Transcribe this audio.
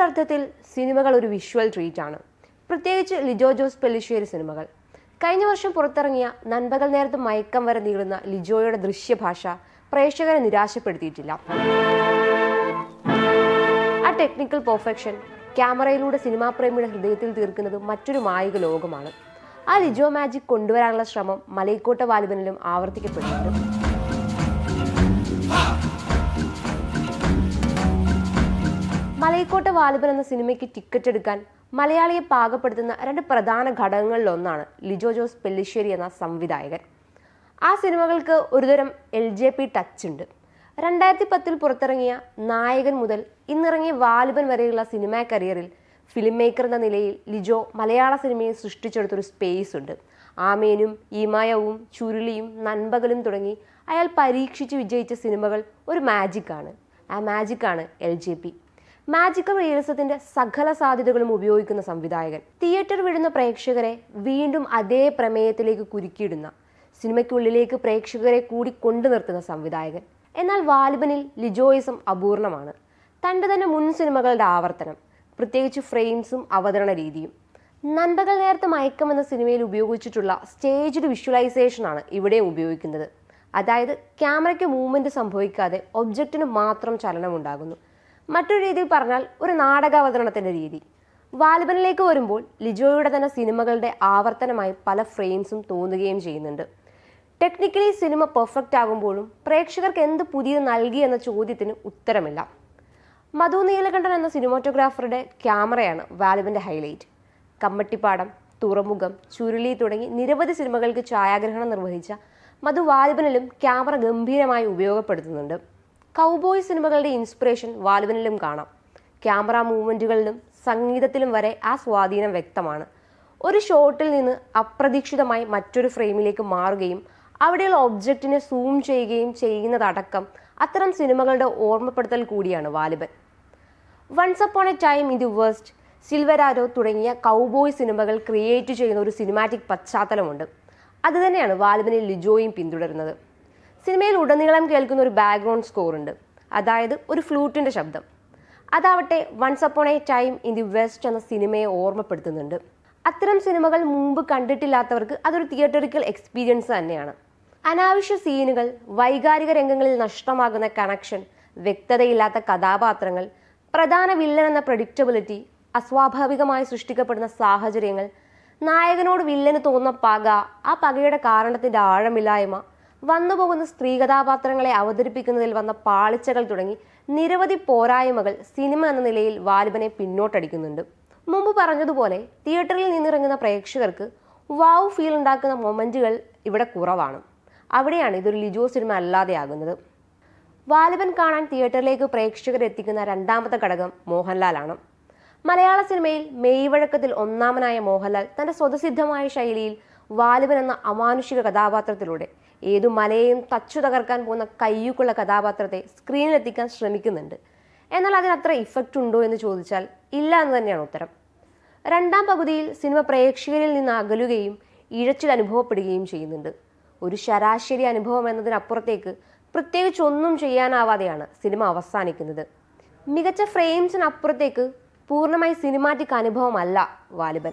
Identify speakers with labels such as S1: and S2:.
S1: ഒരർത്ഥത്തിൽ സിനിമകൾ ഒരു വിഷ്വൽ ട്രീറ്റ് ആണ്. പ്രത്യേകിച്ച് ലിജോ ജോസ് പെല്ലിശ്ശേരി സിനിമകൾ. കഴിഞ്ഞ വർഷം പുറത്തിറങ്ങിയ നൻപകൽ നേരത്ത് മയക്കം വരെ നീളുന്ന ലിജോയുടെ ദൃശ്യഭാഷ പ്രേക്ഷകരെ നിരാശപ്പെടുത്തിയിട്ടില്ല. ആ ടെക്നിക്കൽ പെർഫെക്ഷൻ ക്യാമറയിലൂടെ സിനിമാ പ്രേമിയുടെ ഹൃദയത്തിൽ തീർക്കുന്നത് മറ്റൊരു മായിക ലോകമാണ്. ആ ലിജോ മാജിക് കൊണ്ടുവരാനുള്ള ശ്രമം മലയിക്കോട്ട വാലിബനിലും ആവർത്തിക്കപ്പെടുന്നുണ്ട് മലൈക്കോട്ട വാലിബൻ എന്ന സിനിമയ്ക്ക് ടിക്കറ്റ് എടുക്കാൻ മലയാളിയെ പാകപ്പെടുത്തുന്ന രണ്ട് പ്രധാന ഘടകങ്ങളിലൊന്നാണ് ലിജോ ജോസ് പെല്ലിശ്ശേരി എന്ന സംവിധായകൻ. ആ സിനിമകൾക്ക് ഒരുതരം എൽ ജെ പി ടച്ച് ഉണ്ട്. രണ്ടായിരത്തി പത്തിൽ പുറത്തിറങ്ങിയ നായകൻ മുതൽ ഇന്നിറങ്ങിയ വാലിബൻ വരെയുള്ള സിനിമാ കരിയറിൽ ഫിലിം മേക്കർ എന്ന നിലയിൽ ലിജോ മലയാള സിനിമയെ സൃഷ്ടിച്ചെടുത്തൊരു സ്പേസ് ഉണ്ട്. ആമേനും ഈമായവും ചുരുളിയും നൻപകലും തുടങ്ങി അയാൾ പരീക്ഷിച്ച് വിജയിച്ച സിനിമകൾ ഒരു മാജിക്കാണ് ആ മാജിക്കാണ് എൽ ജെ പി. മാജിക്കൽ റിയലിസത്തിന്റെ സകല സാധ്യതകളും ഉപയോഗിക്കുന്ന സംവിധായകൻ. തിയേറ്റർ വിടുന്ന പ്രേക്ഷകരെ വീണ്ടും അതേ പ്രമേയത്തിലേക്ക് കുരുക്കിയിടുന്ന സിനിമയ്ക്കുള്ളിലേക്ക് പ്രേക്ഷകരെ കൂടി കൊണ്ടു നിർത്തുന്ന സംവിധായകൻ. എന്നാൽ വാലിബനിൽ ലിജോയിസം അപൂർണമാണ്. തന്റെ തന്നെ മുൻ സിനിമകളുടെ ആവർത്തനം പ്രത്യേകിച്ച് ഫ്രെയിംസും അവതരണ രീതിയും. നന്ദകൾ നേരത്തെ മയക്കം എന്ന സിനിമയിൽ ഉപയോഗിച്ചിട്ടുള്ള സ്റ്റേജ്ഡ് വിഷ്വലൈസേഷനാണ് ഇവിടെ ഉപയോഗിക്കുന്നത്. അതായത് ക്യാമറയ്ക്ക് മൂവ്മെന്റ് സംഭവിക്കാതെ ഒബ്ജക്റ്റിന് മാത്രം ചലനമുണ്ടാകുന്നു. മറ്റൊരു രീതിയിൽ പറഞ്ഞാൽ ഒരു നാടകാവതരണത്തിന്റെ രീതി. വാലിബനിലേക്ക് വരുമ്പോൾ ലിജോയുടെ തന്നെ സിനിമകളുടെ ആവർത്തനമായി പല ഫ്രെയിംസും തോന്നുകയും ചെയ്യുന്നുണ്ട്. ടെക്നിക്കലി സിനിമ പെർഫെക്റ്റ് ആകുമ്പോഴും പ്രേക്ഷകർക്ക് എന്ത് പുതിയത് നൽകി എന്ന ചോദ്യത്തിന് ഉത്തരമില്ല. മധു നീലകണ്ഠൻ എന്ന സിനിമാറ്റോഗ്രാഫറുടെ ക്യാമറയാണ് വാലിബന്റെ ഹൈലൈറ്റ്. കമ്മട്ടിപ്പാടം തുറമുഖം ചുരുളി തുടങ്ങി നിരവധി സിനിമകൾക്ക് ഛായാഗ്രഹണം നിർവഹിച്ച മധു വാലിബനിലും ക്യാമറ ഗംഭീരമായി ഉപയോഗപ്പെടുത്തുന്നുണ്ട്. കൗബോയ് സിനിമകളുടെ ഇൻസ്പിറേഷൻ വാലുവിനിലും കാണാം. ക്യാമറ മൂവ്മെന്റുകളിലും സംഗീതത്തിലും വരെ ആ സ്വാധീനം വ്യക്തമാണ്. ഒരു ഷോട്ടിൽ നിന്ന് അപ്രതീക്ഷിതമായി മറ്റൊരു ഫ്രെയിമിലേക്ക് മാറുകയും അവിടെയുള്ള ഒബ്ജക്റ്റിനെ സൂം ചെയ്യുകയും ചെയ്യുന്നതടക്കം അത്തരം സിനിമകളുടെ ഓർമ്മപ്പെടുത്തൽ കൂടിയാണ് Valiban. Once upon a time in the west Silverado തുടങ്ങിയ കൗബോയ് സിനിമകൾ ക്രിയേറ്റ് ചെയ്യുന്ന ഒരു സിനിമാറ്റിക് പശ്ചാത്തലമുണ്ട്. അതുതന്നെയാണ് വാലിബനെ ലിജോയും പിന്തുടരുന്നത്. സിനിമയിൽ ഉടനീളം കേൾക്കുന്ന ഒരു ബാക്ക്ഗ്രൗണ്ട് സ്കോർ ഉണ്ട്. അതായത് ഒരു ഫ്ലൂട്ടിന്റെ ശബ്ദം. അതാവട്ടെ once upon a time in the west എന്ന സിനിമയെ ഓർമ്മപ്പെടുത്തുന്നുണ്ട്. അത്തരം സിനിമകൾ മുമ്പ് കണ്ടിട്ടില്ലാത്തവർക്ക് അതൊരു തിയേറ്ററിക്കൽ എക്സ്പീരിയൻസ് തന്നെയാണ്. അനാവശ്യ സീനുകൾ വൈകാരിക രംഗങ്ങളിൽ നഷ്ടമാകുന്ന കണക്ഷൻ വ്യക്തതയില്ലാത്ത കഥാപാത്രങ്ങൾ പ്രധാന വില്ലൻ എന്ന പ്രഡിക്റ്റബിലിറ്റി അസ്വാഭാവികമായി സൃഷ്ടിക്കപ്പെടുന്ന സാഹചര്യങ്ങൾ നായകനോട് വില്ലന് തോന്നുന്ന പക ആ പകയുടെ കാരണത്തിന്റെ ആഴമില്ലായ്മ വന്നുപോകുന്ന സ്ത്രീ കഥാപാത്രങ്ങളെ അവതരിപ്പിക്കുന്നതിൽ വന്ന പാളിച്ചകൾ തുടങ്ങി നിരവധി പോരായ്മകൾ സിനിമ എന്ന നിലയിൽ വാലിബനെ പിന്നോട്ടടിക്കുന്നുണ്ട്. മുമ്പ് പറഞ്ഞതുപോലെ തിയേറ്ററിൽ നിന്നിറങ്ങുന്ന പ്രേക്ഷകർക്ക് വാവ് ഫീൽ ഉണ്ടാക്കുന്ന മൊമെന്റുകൾ ഇവിടെ കുറവാണ്. അവിടെയാണ് ഇതൊരു ലിജോ സിനിമ അല്ലാതെയാകുന്നത് വാലിബൻ കാണാൻ തിയേറ്ററിലേക്ക് പ്രേക്ഷകരെ എത്തിക്കുന്ന രണ്ടാമത്തെ ഘടകം മോഹൻലാലാണ്. മലയാള സിനിമയിൽ മെയ്വഴക്കത്തിൽ ഒന്നാമനായ മോഹൻലാൽ തന്റെ സ്വതസിദ്ധമായ ശൈലിയിൽ വാലിബൻ എന്ന അമാനുഷിക കഥാപാത്രത്തിലൂടെ. ഏതു മലയെയും തച്ചു തകർക്കാൻ പോകുന്ന കയ്യൂക്കുള്ള കഥാപാത്രത്തെ സ്ക്രീനിലെത്തിക്കാൻ ശ്രമിക്കുന്നുണ്ട്. എന്നാൽ അതിനത്ര ഇഫക്റ്റ് ഉണ്ടോ എന്ന് ചോദിച്ചാൽ ഇല്ല എന്ന് തന്നെയാണ് ഉത്തരം. രണ്ടാം പകുതിയിൽ സിനിമ പ്രേക്ഷകരിൽ നിന്ന് അകലുകയും ഇഴച്ചിൽ അനുഭവപ്പെടുകയും ചെയ്യുന്നുണ്ട്. ഒരു ശരാശരി അനുഭവം എന്നതിനപ്പുറത്തേക്ക് പ്രത്യേകിച്ച് ഒന്നും ചെയ്യാനാവാതെയാണ് സിനിമ അവസാനിക്കുന്നത്. മികച്ച ഫ്രെയിംസിനപ്പുറത്തേക്ക് പൂർണമായി സിനിമാറ്റിക് അനുഭവമല്ല വാലിബൻ.